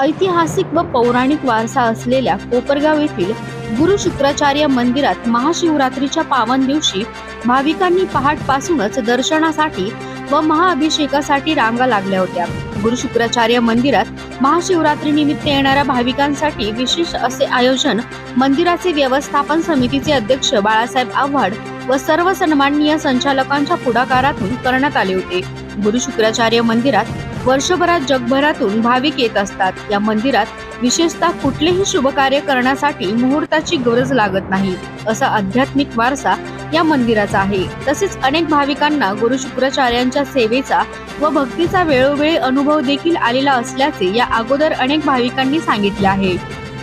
ऐतिहासिक व पौराणिक वारसा असलेल्या कोपरगाव येथील गुरु शुक्राचार्य मंदिरात महाशिवरात्रीच्या पावन दिवशी भाविकांनी पहाटपासूनच दर्शनासाठी व महाअभिषेकासाठी रांगा लागल्या होत्या. गुरु शुक्राचार्य मंदिरात महाशिवरात्री निमित्त येणाऱ्या भाविकांसाठी विशेष असे आयोजन मंदिराचे व्यवस्थापन समितीचे अध्यक्ष बाळासाहेब आव्हाड व सर्व सन्माननीय संचालकांच्या पुढाकारातून करण्यात आले होते. गुरु शुक्राचार्य मंदिरात वर्षभरात जगभरातून भाविक येत असतात. या मंदिरात विशेषतः कुठलेही शुभ कार्य करण्यासाठी मुहूर्ताची गरज लागत नाही असा आध्यात्मिक वारसा या मंदिराचा आहे. तसेच अनेक भाविकांना गुरु शुक्राचार्यांच्या सेवेचा व भक्तीचा वेळोवेळी अनुभव देखील आलेला असल्याचे या अगोदर अनेक भाविकांनी सांगितले आहे.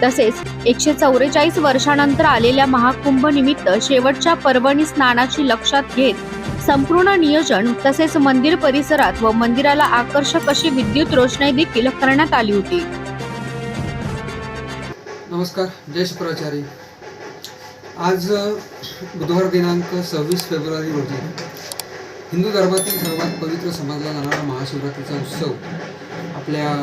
तसेच एकशे चौवेचाळीस वर्षानंतर आलेल्या महाकुंभ निमित्त शेवटच्या पर्वणी स्नानाची लक्षात घेत संपूर्ण नियोजन तसेच मंदिर परिसरात व मंदिराला आकर्षक अशी विद्युत रोषणाई देखील करण्यात आली होती. नमस्कार जय शुक्राचार्य आज बुधवार दिनांक सव्वीस फेब्रुवारी रोजी हिंदू धर्मातील सर्वात पवित्र समजला जाणारा महाशिवरात्रीचा उत्सव आपल्या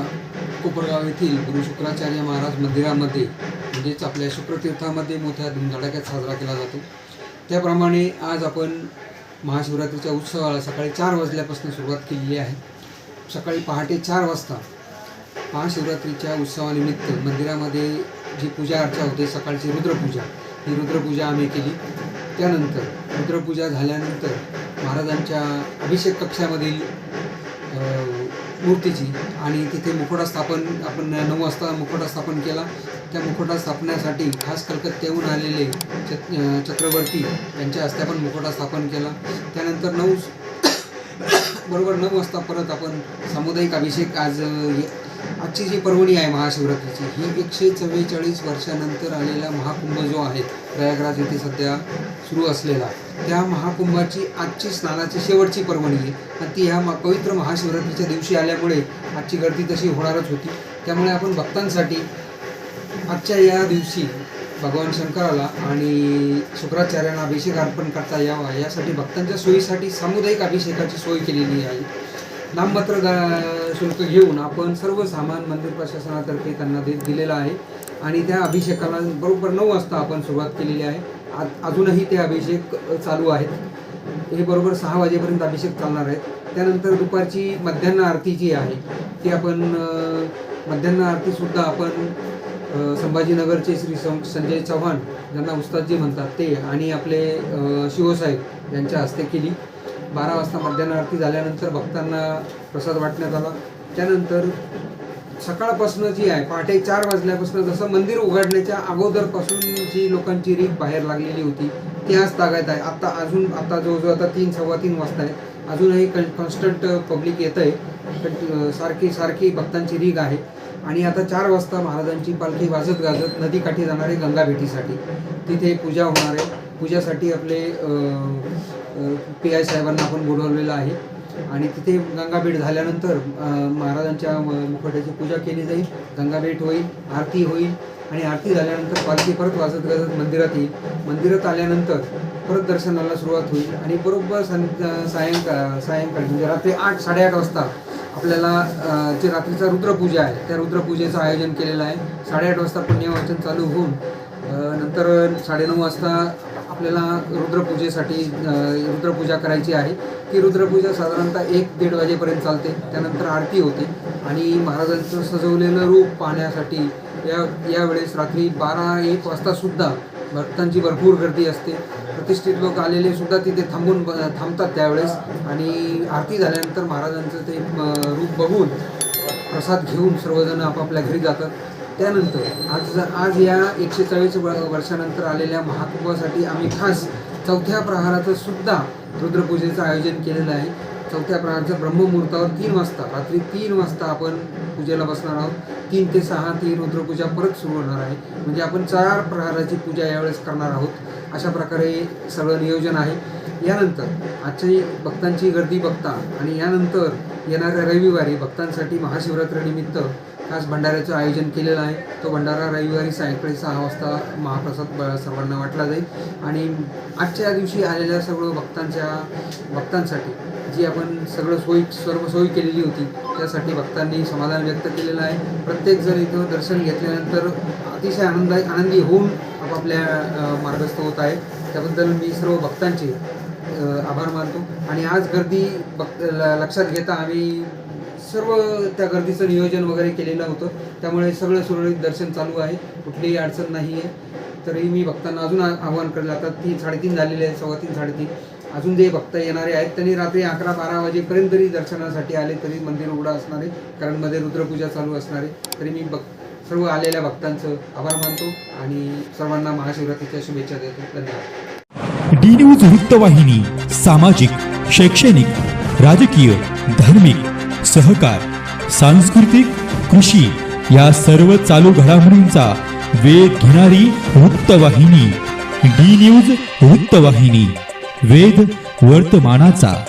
कोपरगाव येथील गुरु शुक्राचार्य महाराज मंदिरामध्ये म्हणजेच आपल्या शुक्रतीर्थामध्ये मोठ्या धुमधडाक्यात साजरा केला जातो. त्याप्रमाणे आज आपण महाशिवरात्रीच्या उत्सवाला सकाळी चार वाजल्यापासून सुरुवात केलेली आहे. सकाळी पहाटे चार वाजता महाशिवरात्रीच्या उत्सवानिमित्त मंदिरामध्ये जी पूजा अर्चा होते सकाळची रुद्रपूजा ही रुद्रपूजा आम्ही केली. त्यानंतर रुद्रपूजा झाल्यानंतर महाराजांच्या अभिषेक कक्षामधील मूर्तीची आणि तिथे मुखोटा स्थापन आपण नऊ वाजता मुखोटा स्थापन केला. त्या मुखोटा स्थापण्यासाठी खास कलकत्त्याहून आलेले चत चक्रवर्ती यांच्या हस्ते आपण मुखोटा स्थापन केला. त्यानंतर नऊ बरोबर नऊ वाजता परत आपण सामुदायिक अभिषेक आज आजची जी पर्वणी आहे महाशिवरात्रीची ही एकशे चव्वेचाळीस वर्षानंतर आलेला महाकुंभ जो आहे प्रयागराज येथे सध्या सुरू असलेला त्या महाकुंभाची आजची स्नानाची शेवटची पर्वणी आहे. आणि ती ह्या मा पवित्र महाशिवरात्रीच्या दिवशी आल्यामुळे आजची गर्दी तशी होणारच होती. त्यामुळे आपण भक्तांसाठी आजच्या या दिवशी भगवान शंकराला आणि शुक्राचार्यांना अभिषेक अर्पण करता यावा यासाठी भक्तांच्या सोयीसाठी सामुदायिक अभिषेकाची सोय केलेली आहे. नाममात्र शुल्क घेऊन आपण सर्व सामान मंदिर प्रशासनातर्फे त्यांना देत दिलेलं आहे. आणि त्या अभिषेकाला बरोबर नऊ वाजता आपण सुरुवात केलेली आहे. आ अजूनही ते अभिषेक चालू आहेत. हे बरोबर सहा वाजेपर्यंत अभिषेक चालणार आहेत. त्यानंतर दुपारची मध्यान्ह आरती जी आहे ती आपण मध्यान्ह आरतीसुद्धा आपण संभाजीनगरचे श्री सं संजय चव्हाण ज्यांना उस्तादजी म्हणतात ते आणि आपले शिवसाहेब यांच्या हस्ते केली. बारा वाजता मध्यान्ह आरती झाल्यानंतर भक्तांना प्रसाद वाटण्यात आला. त्यानंतर सकाळपासून जी आहे पहाटे चार वाजल्यापासून जसं मंदिर उघडण्याच्या अगोदरपासून जी लोकांची रीत बाहेर लागलेली होती ती आज तागायत आहे. आता अजून आता जवळजवळ आता तीन सव्वा तीन वाजता आहे अजूनही कन कॉन्स्टंट पब्लिक येतं आहे सारखी सारखी भक्तांची रीग आहे. आणि आता चार वाजता महाराजांची पालखी वाजत गाजत नदीकाठी जाणार आहे गंगा भेटीसाठी. तिथे पूजा होणार आहे. पूजासाठी आपले पी आय साहेबांना आपण बोलवलेलं आहे. आणि तिथे गंगाभेट झाल्यानंतर महाराजांच्या म- मुखवट्याची पूजा केली जाईल. गंगाभेट होईल आरती होईल. आणि आरती झाल्यानंतर पालखी परत वाजत गाजत मंदिरात येईल. मंदिरात आल्यानंतर परत दर्शनाला सुरुवात होईल. आणि बरोबर सं सायंकाळ सायंकाळी म्हणजे रात्री आठ साडेआठ वाजता आपल्याला जे रात्रीचा रुद्रपूजा आहे त्या रुद्रपूजेचं आयोजन केलेलं आहे. साडेआठ वाजता पुण्यवाचन चालू होऊन नंतर साडेनऊ वाजता आपल्याला रुद्रपूजेसाठी रुद्रपूजा करायची आहे. ती रुद्रपूजा साधारणतः एक दीड वाजेपर्यंत चालते. त्यानंतर आरती होते आणि महाराजांचं सजवलेलं रूप पाहण्यासाठी या यावेळेस रात्री बारा एक वाजतासुद्धा भक्तांची भरपूर गर्दी असते. प्रतिष्ठित लोक आलेले सुद्धा तिथे थांबून ब- थांबतात त्यावेळेस. आणि आरती झाल्यानंतर महाराजांचं ते रूप बघून प्रसाद घेऊन सर्वजण आपापल्या घरी जातात. त्यानंतर आज आज या एकशे चाळीस वर्षानंतर आलेल्या महाकुंभासाठी आम्ही खास चौथ्या प्रहाराचं सुद्धा रुद्रपूजेचं आयोजन केलेलं आहे. चौथ्या प्रहारचं ब्रह्ममुहूर्तावर तीन वाजता रात्री तीन वाजता आपण पूजेला बसणार आहोत. तीन ते सहा ती रुद्रपूजा परत सुरू होणार आहे. म्हणजे आपण चार प्रहाराची पूजा यावेळेस करणार आहोत. अशा प्रकारे सगळं नियोजन आहे. यानंतर आजची भक्तांची गर्दी बघता आणि यानंतर येणाऱ्या रविवारी भक्तांसाठी महाशिवरात्रीनिमित्त खास भंडाऱ्याचं आयोजन केलेलं आहे. तो भंडारा रविवारी सायंकाळी सहा वाजता महाप्रसाद ब- सर्वांना वाटला जाईल. आणि आजच्या दिवशी आलेल्या सर्व भक्तांच्या भक्तांसाठी जी आपण सगळं सोयी सर्व सोयी केलेली होती त्यासाठी भक्तांनी समाधान व्यक्त केलेलं आहे. प्रत्येकजण इथं दर्शन घेतल्यानंतर अतिशय आनंद आनंदी होऊन आपापल्या मार्गस्थ होत आहे. त्याबद्दल मी सर्व भक्तांचे आभार मानतो. आणि आज गर्दी भक्त ल- लक्षात घेता आम्ही सर्व त्या गर्दीचं नियोजन वगैरे केलेलं होतं. त्यामुळे सगळं सुरळीत दर्शन चालू आहे. कुठलीही अडचण नाही आहे तरी मी भक्तांना अजून आवाहन आव्हान करेल आता तीन साडेतीन झालेले आहे सव्वा तीन साडेतीन. अजून जे भक्त येणारे आहेत त्यांनी रात्री अकरा बारा वाजेपर्यंत जरी दर्शनासाठी आले तरी मंदिर उघडं असणार आहे कारण मध्ये रुद्रपूजा चालू असणार आहे. तरी मी भक् सर्व आलेल्या भक्तांचं आभार मानतो आणि सर्वांना महाशिवरात्रीच्या शुभेच्छा देतो. धन्यवाद. डी न्यूज वृत्तवाहिनी सामाजिक शैक्षणिक राजकीय धार्मिक सहकार सांस्कृतिक कृषी या सर्व चालू घडामोडींचा वेध घेणारी वृत्तवाहिनी डी न्यूज वृत्तवाहिनी. वेद वर्तमानाचा.